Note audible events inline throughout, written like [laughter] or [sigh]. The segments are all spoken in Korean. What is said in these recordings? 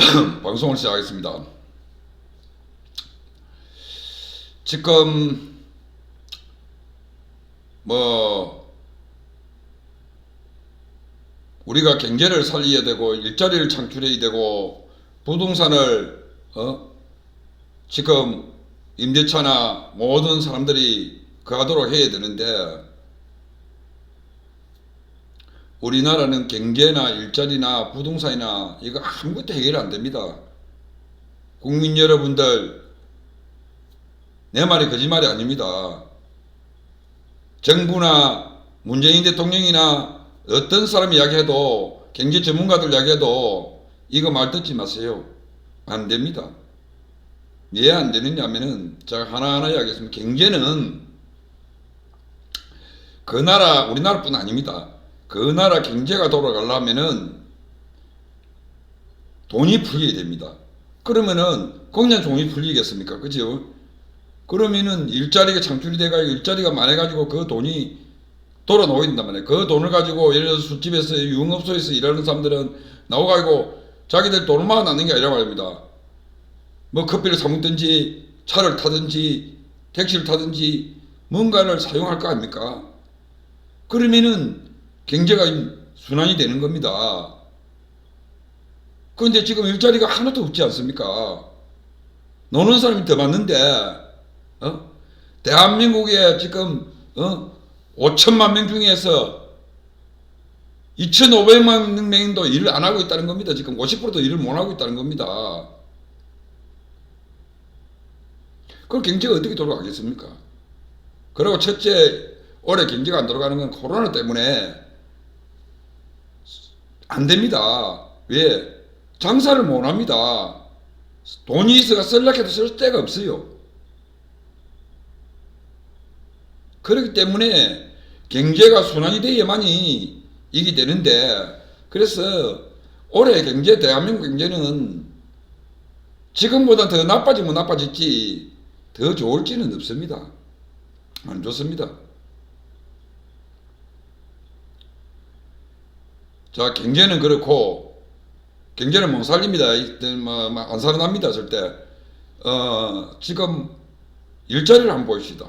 [coughs] 방송을 시작하겠습니다. 지금 뭐 우리가 경제를 살려야 되고 일자리를 창출해야 되고 부동산을 어 지금 임대차나 모든 사람들이 거하도록 해야 되는데 우리나라는 경제나 일자리나 부동산이나 이거 아무것도 해결 안 됩니다. 국민 여러분들 내 말이 거짓말이 아닙니다. 정부나 문재인 대통령이나 어떤 사람 이야기해도 경제 전문가들 이야기해도 이거 말 듣지 마세요. 안 됩니다. 왜 안 되느냐면은 제가 하나하나 이야기했습니다. 경제는 그 나라 우리나라뿐 아닙니다. 그 나라 경제가 돌아가려면은 돈이 풀려야 됩니다. 그러면은 그냥 돈이 풀리겠습니까? 그죠? 그러면은 일자리가 창출이 돼가지고 일자리가 많아가지고 그 돈이 돌아 놓인단 말이에요. 그 돈을 가지고 예를 들어서 술집에서 유흥업소에서 일하는 사람들은 나와가지고 자기들 돈만 낳는 게 아니라 말입니다. 뭐 커피를 사 먹든지 차를 타든지 택시를 타든지 뭔가를 사용할 거 아닙니까? 그러면은 경제가 순환이 되는 겁니다. 그런데 지금 일자리가 하나도 없지 않습니까? 노는 사람이 더 많는데, 어? 대한민국에 지금, 어? 5천만 명 중에서 2,500만 명도 일을 안 하고 있다는 겁니다. 지금 50%도 일을 못 하고 있다는 겁니다. 그럼 경제가 어떻게 돌아가겠습니까? 그리고 첫째, 올해 경제가 안 돌아가는 건 코로나 때문에 안 됩니다. 왜? 장사를 못 합니다. 돈이 있어가 쓸라 해도 쓸 데가 없어요. 그렇기 때문에 경제가 순환이 돼야만이 이게 되는데 그래서 올해 경제 대한민국 경제는 지금보다 더 나빠지면 나빠졌지 더 좋을지는 없습니다. 안 좋습니다. 자, 경제는 그렇고, 경제는 못 살립니다. 이- 뭐, 뭐안 살아납니다, 절대. 어, 지금 일자리를 한번 보십시다.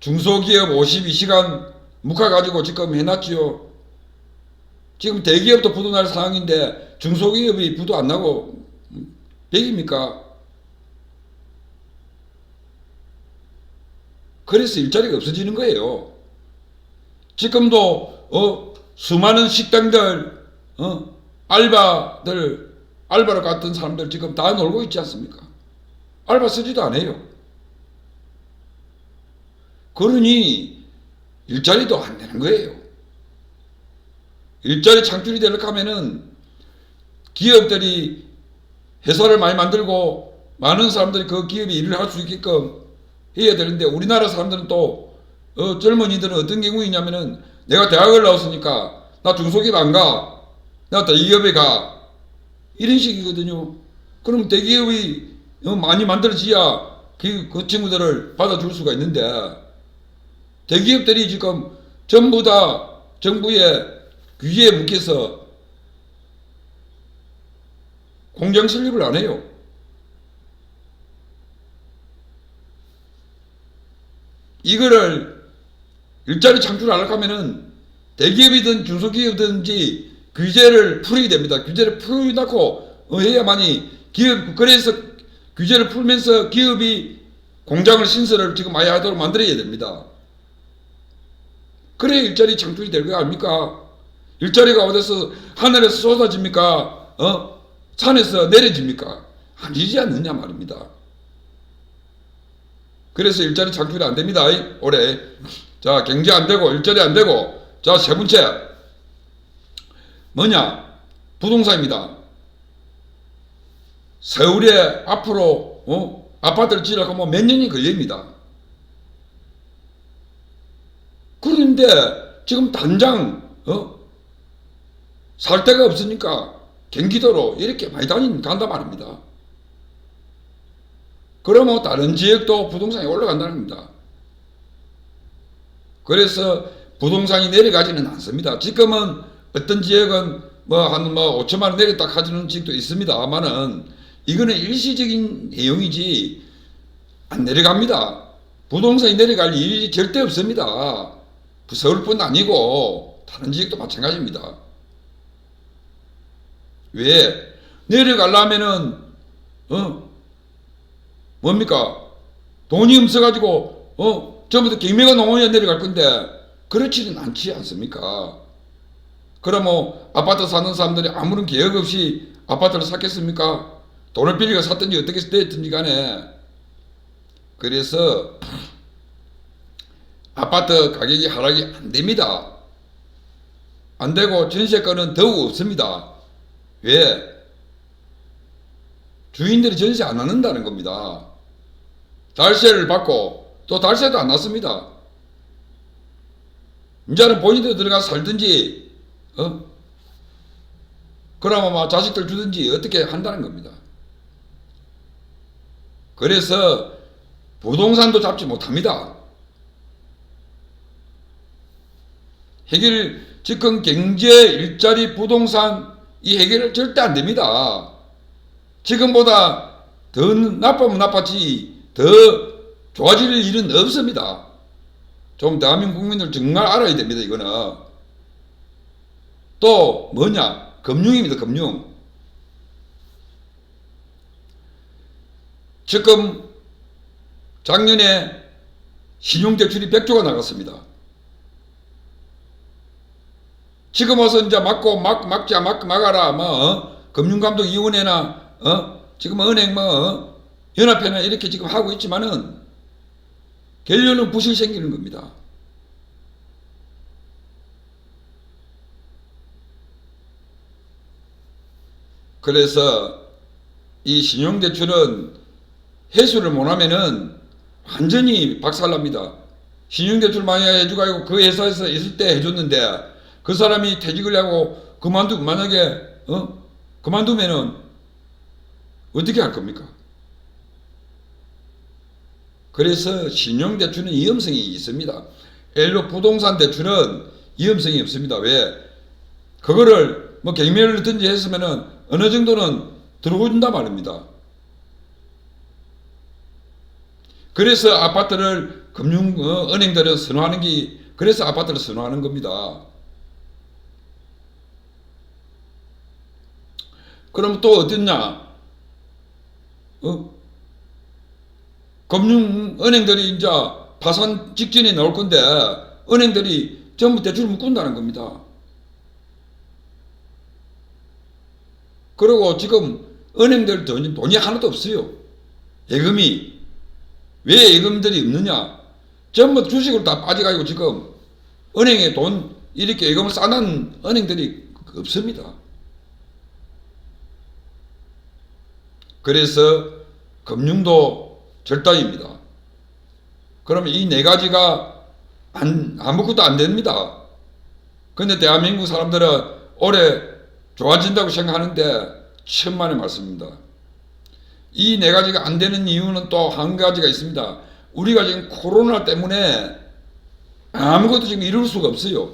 중소기업 52시간 묵혀가지고 지금 해놨지요. 지금 대기업도 부도 날 상황인데 중소기업이 부도 안 나고 100입니까? 그래서 일자리가 없어지는 거예요. 지금도 어 수많은 식당들 어 알바들 알바로 갔던 사람들 지금 다 놀고 있지 않습니까? 알바 쓰지도 않아요. 그러니 일자리도 안 되는 거예요. 일자리 창출이 되려고 하면은 기업들이 회사를 많이 만들고 많은 사람들이 그 기업에 일을 할 수 있게끔 해야 되는데 우리나라 사람들은 또 어, 젊은이들은 어떤 경우이냐면은 내가 대학을 나왔으니까 나 중소기업 안 가. 나 대기업에 가. 이런 식이거든요. 그럼 대기업이 어, 많이 만들어지야 그, 그 친구들을 받아줄 수가 있는데 대기업들이 지금 전부 다 정부의 규제에 묶여서 공장 설립을 안 해요. 이거를 일자리 창출하려고 하면은 대기업이든 중소기업이든지 규제를 풀어야 됩니다. 규제를 풀어놓고 어, 해야만이 기업, 그래서 규제를 풀면서 기업이 공장을 신설을 지금 많이 하도록 만들어야 됩니다. 그래야 일자리 창출이 될 거 아닙니까? 일자리가 어디서 하늘에서 쏟아집니까? 어? 산에서 내려집니까? 아니지 않느냐 말입니다. 그래서 일자리 창출이 안 됩니다. 올해. 자, 경제 안 되고, 일자리 안 되고. 자, 세 번째. 뭐냐? 부동산입니다. 서울에 앞으로, 어? 아파트를 지으려고 하면 몇 년이 걸립니다. 그런데 지금 단장, 어? 살 데가 없으니까 경기도로 이렇게 많이 다니, 간단 말입니다. 그러면 다른 지역도 부동산이 올라간다는 겁니다. 그래서 부동산이 내려가지는 않습니다. 지금은 어떤 지역은 뭐한뭐 5천만 원 내렸다 하는 집도 있습니다만은 이거는 일시적인 내용이지 안 내려갑니다. 부동산이 내려갈 일이 절대 없습니다. 서울뿐 아니고 다른 지역도 마찬가지입니다. 왜 내려가려면은 어 뭡니까 돈이 없어가지고 어 전부 다 경매가 농원에 내려갈 건데 그렇지는 않지 않습니까? 그럼 뭐 아파트 사는 사람들이 아무런 계획 없이 아파트를 샀겠습니까? 돈을 빌리고 샀든지 어떻게 됐든지 간에 그래서 아파트 가격이 하락이 안 됩니다. 안 되고 전세가는 더욱 없습니다. 왜? 주인들이 전세 안 하는다는 겁니다. 달세를 받고 또 달세도 안 났습니다. 이제는 본인들 들어가서 살든지 어? 그러면 막 자식들 주든지 어떻게 한다는 겁니다. 그래서 부동산도 잡지 못합니다. 해결 지금 경제 일자리 부동산 이 해결은 절대 안 됩니다. 지금보다 더 나쁘면 나빴지 더 좋아질 일은 없습니다. 좀 대한민국 국민들 정말 알아야 됩니다. 이거는 또 뭐냐 금융입니다. 금융 지금 작년에 신용대출이 100조가 나갔습니다. 지금 와서 이제 막고 막 막자 막 막아라 뭐 어? 금융감독위원회나 어? 지금 은행 뭐 어? 연합회나 이렇게 지금 하고 있지만은 결론은 부실 생기는 겁니다. 그래서 이 신용대출은 회수를 못하면은 완전히 박살납니다. 신용대출 많이 해주고 아니고 그 회사에서 있을 때 해줬는데 그 사람이 퇴직을 하고 그만두 만약에 어 그만두면은 어떻게 할 겁니까? 그래서 신용대출은 위험성이 있습니다. 일로 부동산 대출은 위험성이 없습니다. 왜? 그거를 뭐 경매를 넣든지 했으면은 어느 정도는 들어온다 말입니다. 그래서 아파트를 금융 어, 은행들은 선호하는 게 그래서 아파트를 선호하는 겁니다. 그럼 또 어딨냐? 어? 금융 은행들이 이제 파산 직전에 나올 건데 은행들이 전부 대출 묶는다는 겁니다. 그리고 지금 은행들 돈이, 돈이 하나도 없어요. 예금이. 왜 예금들이 없느냐? 전부 주식으로 다 빠져가지고 지금 은행에 돈 이렇게 예금을 쌓는 은행들이 없습니다. 그래서 금융도 절단입니다. 그러면 이 네 가지가 안, 아무것도 안 됩니다. 근데 대한민국 사람들은 올해 좋아진다고 생각하는데 천만의 말씀입니다. 이 네 가지가 안 되는 이유는 또 한 가지가 있습니다. 우리가 지금 코로나 때문에 아무것도 지금 이룰 수가 없어요.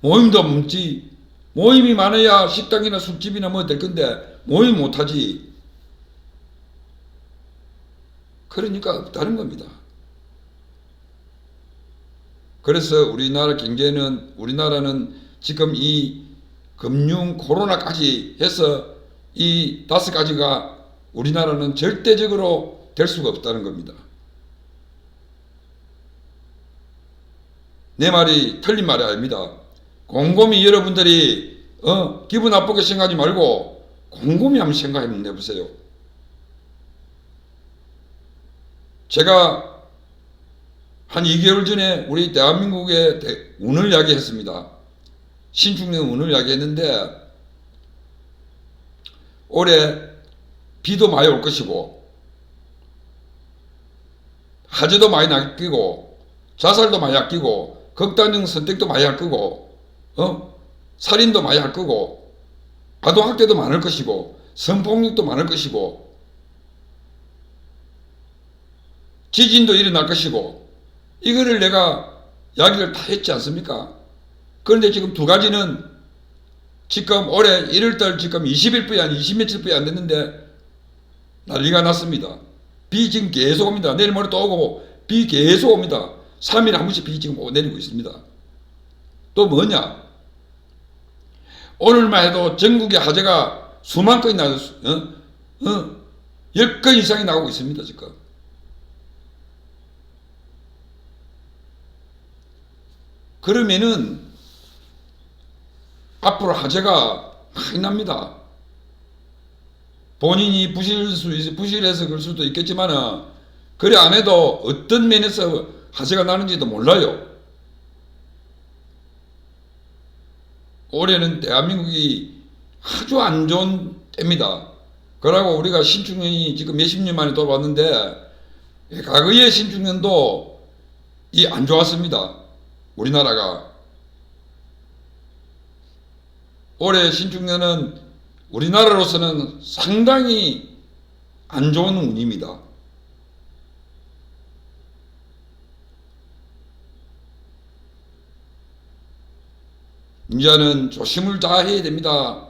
모임도 없지. 모임이 많아야 식당이나 술집이나 뭐 될 건데 모임 못하지. 그러니까 없다는 겁니다. 그래서 우리나라 경제는 우리나라는 지금 이 금융 코로나까지 해서 이 다섯 가지가 우리나라는 절대적으로 될 수가 없다는 겁니다. 내 말이 틀린 말이 아닙니다. 곰곰이 여러분들이 어, 기분 나쁘게 생각하지 말고 곰곰이 한번 생각해 보세요. 제가 한 2개월 전에 우리 대한민국의 운을 이야기했습니다. 신축년 운을 이야기했는데 올해 비도 많이 올 것이고 화재도 많이 낚이고 자살도 많이 아끼고 극단적 선택도 많이 할 거고 어? 살인도 많이 할 거고 아동학대도 많을 것이고 성폭력도 많을 것이고 지진도 일어날 것이고 이거를 내가 이야기를 다 했지 않습니까? 그런데 지금 두 가지는 지금 올해 1월달 지금 20일뿐이 아니 20며칠뿐이 안 됐는데 난리가 났습니다. 비 지금 계속 옵니다. 내일 모레 또 오고 비 계속 옵니다. 3일에 한 번씩 비 지금 내리고 있습니다. 또 뭐냐? 오늘만 해도 전국의 화재가 수만 건이 나서 어? 어? 10건 이상이 나오고 있습니다. 지금. 그러면은 앞으로 화재가 많이 납니다. 본인이 부실 수 있, 부실해서 그럴 수도 있겠지만 그래 안 해도 어떤 면에서 화재가 나는지도 몰라요. 올해는 대한민국이 아주 안 좋은 때입니다. 그러고 우리가 신축년이 지금 몇십 년 만에 돌아왔는데 과거의 신축년도 이 안 좋았습니다. 우리나라가 올해 신축년은 우리나라로서는 상당히 안 좋은 운입니다. 이제는 조심을 다해야 됩니다.